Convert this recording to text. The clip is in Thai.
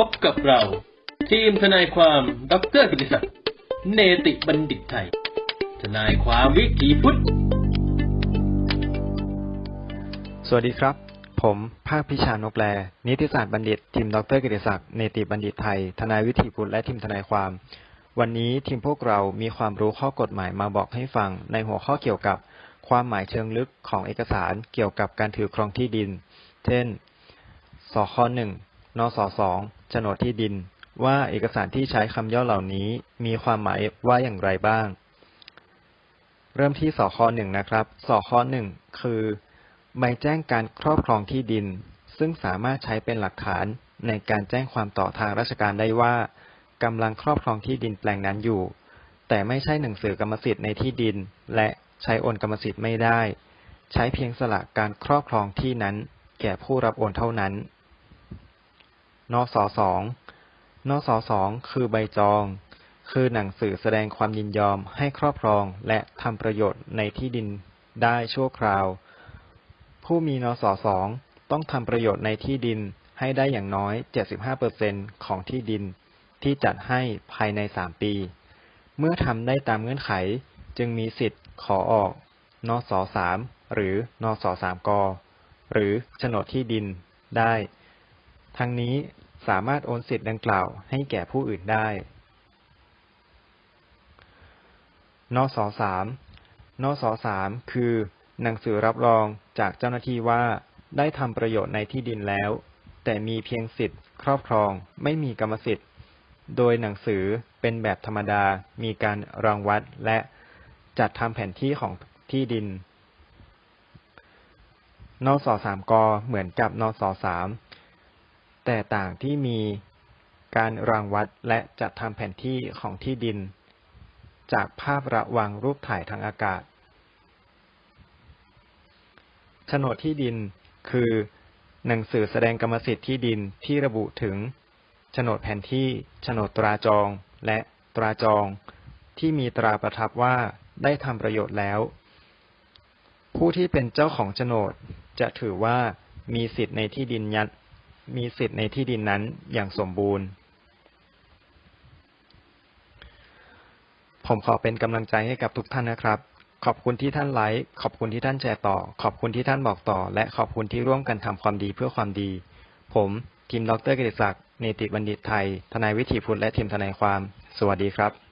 พบกับเรา ทีมทนายความดรกิติศักดิ์เนติบัณฑิตไทย ทนายความวิถีพุทธ สวัสดีครับ ผมภาคพิชานกแล นิติศาสตร์บัณฑิต ทีมดรกิติศักดิ์เนติบัณฑิตไทย ทนายวิถีพุทธและทีมทนายความ วันนี้ทีมพวกเรามีความรู้ข้อกฎหมายมาบอกให้ฟังในหัวข้อเกี่ยวกับความหมายเชิงลึกของเอกสารเกี่ยวกับการถือครองที่ดิน เช่น สคหนึ่งนสสอง ฉนดที่ดิน ว่าเอกสารที่ใช้คำย่อเหล่านี้มีความหมายว่าอย่างไรบ้าง เริ่มที่สคหนึ่งนะครับสคหนึ่งคือ ใบแจ้งการครอบครองที่ดิน ซึ่งสามารถใช้เป็นหลักฐานในการแจ้งความต่อทางราชการได้ว่ากำลังครอบครองที่ดินแปลงนั้นอยู่ แต่ไม่ใช่หนังสือกรรมสิทธิ์ในที่ดิน และใช้โอนกรรมสิทธิ์ไม่ได้ ใช้เพียงสละการครอบครองที่นั้น แก่ผู้รับโอนเท่านั้น นสสองนสสองคือใบจอง คือหนังสือแสดงความยินยอมให้ครอบครองและทำประโยชน์ในที่ดินได้ชั่วคราว ผู้มีนสสองต้องทำประโยชน์ในที่ดินให้ได้อย่างน้อย 75%ของที่ดินที่จัดให้ภายใน 3 ปี เมื่อทำได้ตามเงื่อนไขจึงมีสิทธิ์ขอออก นสสามหรือนสสามก หรือโฉนดที่ดินได้ ทั้งนี้สามารถโอนสิทธิ์ดังกล่าวให้แก่ผู้อื่นได้ นสสามนสสามคือ หนังสือรับรองจากเจ้าหน้าที่ว่า ได้ทำประโยชน์ในที่ดินแล้ว แต่มีเพียงสิทธิ์ ครอบครอง ไม่มีกรรมสิทธิ์ โดยหนังสือเป็นแบบธรรมดา มีการรังวัดและจัดทำแผนที่ของที่ดิน นสสามกเหมือนกับนสสาม แต่ต่างที่มีการรังวัดและจัดทำแผนที่ของที่ดิน จากภาพระวางรูปถ่ายทางอากาศโฉนดที่ดินคือ หนังสือแสดงกรรมสิทธิ์ที่ดินที่ระบุถึงโฉนดแผนที่โฉนดตราจองและตราจอง ที่มีตราประทับว่าได้ทำประโยชน์แล้ว ผู้ที่เป็นเจ้าของโฉนดจะถือว่ามีสิทธิ์ในที่ดินยัด มีสิทธิ์ในที่ดินนั้นอย่างสมบูรณ์ ผมขอเป็นกำลังใจให้กับทุกท่านนะครับ ขอบคุณที่ท่านไลค์ ขอบคุณที่ท่านแชร์ต่อ ขอบคุณที่ท่านบอกต่อ และขอบคุณที่ร่วมกันทำความดีเพื่อความดี ผมทีมดรกิติศักดิ์เนติบัณฑิตไทย ทนายวิถีพุทธและทีมทนายความ สวัสดีครับ